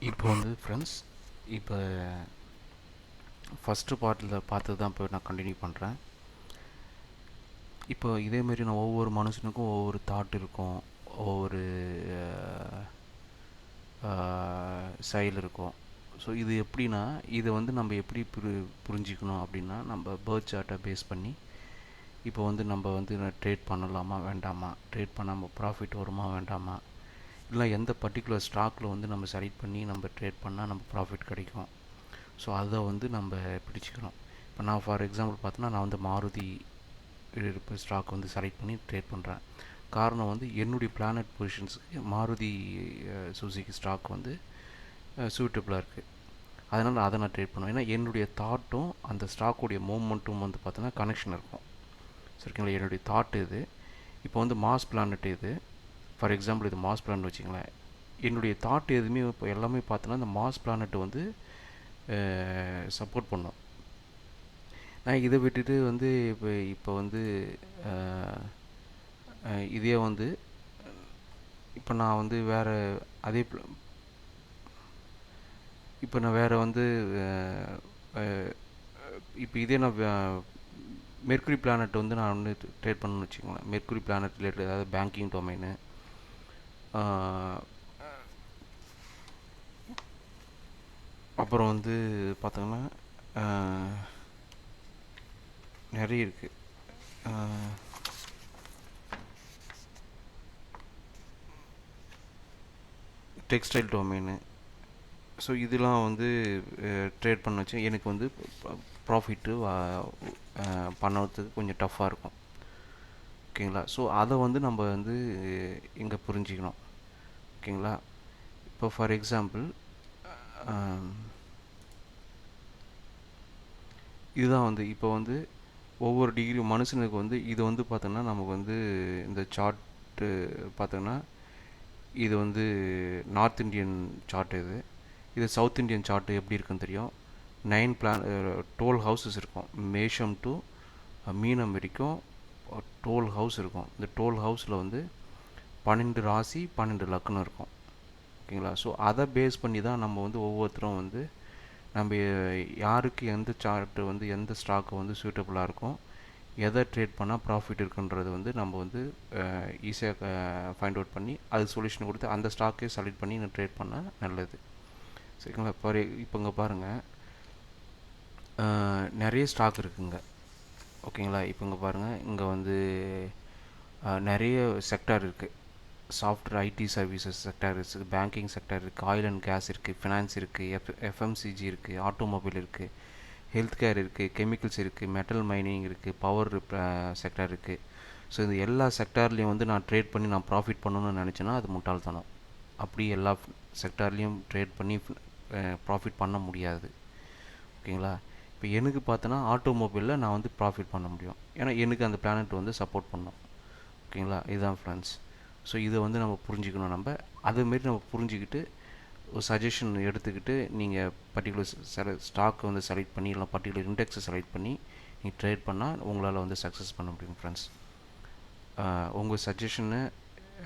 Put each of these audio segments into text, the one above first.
இப்போ வந்து ஃப்ரெண்ட்ஸ் இப்போ ஃபஸ்ட்டு பார்ட்டில் பார்த்து தான் இப்போ நான் கண்டினியூ பண்ணுறேன் இப்போ இதேமாரி நான் ஒவ்வொரு மனுஷனுக்கும் ஒவ்வொரு தாட் இருக்கும் ஒவ்வொரு செயல் இருக்கும். ஸோ இது எப்படின்னா இதை வந்து நம்ம எப்படி புரி புரிஞ்சிக்கணும் அப்படின்னா நம்ம பேர்த் சார்ட்டை பேஸ் பண்ணி இப்போ வந்து நம்ம வந்து ட்ரேட் பண்ணலாமா வேண்டாமா? ட்ரேட் பண்ணாமல் ப்ராஃபிட் வருமா வேண்டாமா? இல்லை எந்த பர்டிகுலர் ஸ்டாக்கில் வந்து நம்ம செலக்ட் பண்ணி நம்ம ட்ரேட் பண்ணால் நம்ம ப்ராஃபிட் கிடைக்கும். ஸோ அதை வந்து நம்ம பிடிச்சிக்கிறோம் இப்போ நான் ஃபார் எக்ஸாம்பிள் பார்த்தோன்னா நான் வந்து மாருதி இருப்பு ஸ்டாக் வந்து செலக்ட் பண்ணி ட்ரேட் பண்ணுறேன் காரணம் வந்து என்னுடைய பிளானட் பொசிஷன்ஸுக்கு மாருதி சுசுகி ஸ்டாக் வந்து சூட்டபுளாக இருக்குது அதனால் அதை நான் ட்ரேட் பண்ணுவேன். ஏன்னா என்னுடைய தாட்டும் அந்த ஸ்டாக்குடைய மூமெண்ட்டும் வந்து பார்த்தோன்னா கனெக்ஷன் இருக்கும். சரிங்களா? என்னுடைய தாட் இது. இப்போ வந்து மாஸ் பிளானட் இது. ஃபார் எக்ஸாம்பிள் இது மாஸ் பிளான் வச்சுங்களேன் என்னுடைய தாட் எதுவுமே இப்போ எல்லாமே பார்த்தோன்னா இந்த மாஸ் பிளானட் வந்து சப்போர்ட் பண்ணும். நான் இதை விட்டுட்டு வந்து இப்போ இப்போ வந்து இதே வந்து இப்போ நான் வந்து வேறு அதே இப்போ நான் வேறு வந்து இப்போ இதே நான் மெர்க்குரி பிளானட் வந்து நான் வந்து ட்ரேட் பண்ணணும்னு வச்சுக்கோங்களேன். மெர்க்குரி பிளானட் ரிலேட்டட் அதாவது பேங்கிங் டொமைனு அப்புறம் வந்து பார்த்தோங்கன்னா நிறைய இருக்குது டெக்ஸ்டைல் டொமைனு. ஸோ இதெல்லாம் வந்து ட்ரேட் பண்ண வச்சு எனக்கு வந்து ப்ராஃபிட்டு பண்ணுறதுக்கு கொஞ்சம் டஃப்பாக இருக்கும். ஓகேங்களா? ஸோ அதை வந்து நம்ம வந்து இங்கே புரிஞ்சிக்கணும். ஓகேங்களா? இப்போ ஃபார் எக்ஸாம்பிள் இதுதான் வந்து இப்போ வந்து ஒவ்வொரு டிகிரி மனுஷனுக்கு வந்து இது வந்து பார்த்தோன்னா நமக்கு வந்து இந்த சார்ட்டு பார்த்தோன்னா இது வந்து நார்த் இந்தியன் சார்ட் இது. இது சவுத் இந்தியன் சார்ட்டு எப்படி இருக்குன்னு தெரியும்? நைன் பிளான் டோல் ஹவுசஸ் இருக்கும். மேஷம் டு மீனம் வரைக்கும் டோல் ஹவுஸ் இருக்கும். இந்த டோல் ஹவுஸில் வந்து பன்னெண்டு ராசி பன்னெண்டு லக்னம் இருக்கும். ஓகேங்களா? ஸோ அதை பேஸ் பண்ணி தான் நம்ம வந்து ஒவ்வொருத்தரும் வந்து நம்ம யாருக்கு எந்த சார்ட்டு வந்து எந்த ஸ்டாக்கு வந்து சூட்டபுளாக இருக்கும் எதை ட்ரேட் பண்ணால் ப்ராஃபிட் இருக்குன்றது வந்து நம்ம வந்து ஈஸியாக ஃபைண்ட் அவுட் பண்ணி அது சொல்யூஷன் கொடுத்து அந்த ஸ்டாக்கே செலக்ட் பண்ணி நான் ட்ரேட் பண்ணால் நல்லது. சரிங்களா? இப்போ இப்போ இங்கே பாருங்கள் நிறைய ஸ்டாக் இருக்குங்க. ஓகேங்களா? இப்போ இங்கே பாருங்கள் இங்கே வந்து நிறைய செக்டார் இருக்குது சாஃப்ட்வேர் ஐடி சர்வீசஸ் செக்டார் இருக்குது பேங்கிங் செக்டார் இருக்குது ஆயில் அண்ட் கேஸ் இருக்குது ஃபினான்ஸ் இருக்குது எஃப் எஃப்எம்சிஜி இருக்குது ஆட்டோமொபைல் இருக்குது ஹெல்த் கேர் இருக்குது கெமிக்கல்ஸ் இருக்குது மெட்டல் மைனிங் இருக்குது பவர் செக்டார் இருக்குது ஸோ இந்த எல்லா செக்டார்லேயும் வந்து நான் ட்ரேட் பண்ணி நான் ப்ராஃபிட் பண்ணணும்னு நினச்சேன்னா அது முட்டாள்தனம். அப்படி எல்லா செக்டார்லேயும் ட்ரேட் பண்ணி uh, ப்ராஃபிட் பண்ண முடியாது. ஓகேங்களா இப்போ எனக்கு பார்த்தோன்னா ஆட்டோமொபைலில் நான் வந்து ப்ராஃபிட் பண்ண முடியும். ஏன்னா எனக்கு அந்த பிளானட் வந்து சப்போர்ட் பண்ணும். ஓகேங்களா இதுதான் ஃப்ரெண்ட்ஸ் ஸோ இதை வந்து நம்ம புரிஞ்சுக்கணும் நம்ம. அதுமாரி நம்ம புரிஞ்சுக்கிட்டு ஒரு சஜஷன் எடுத்துக்கிட்டு நீங்கள் பர்டிகுலர் செல ஸ்டாக்கை வந்து செலக்ட் பண்ணி இல்லை பர்டிகுலர் இண்டெக்ஸை செலக்ட் பண்ணி நீங்கள் ட்ரேட் பண்ணால் உங்களால் வந்து சக்ஸஸ் பண்ண முடியும் ஃப்ரெண்ட்ஸ் உங்கள் சஜஷனு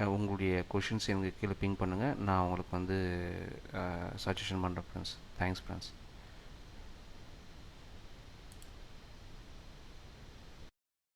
உங்களுடைய கொஷின்ஸ் எனக்கு கீழே பிங் பண்ணுங்கள் நான் உங்களுக்கு வந்து சஜஷன் பண்ணுறேன் ஃப்ரெண்ட்ஸ் தேங்க்ஸ் ஃப்ரெண்ட்ஸ்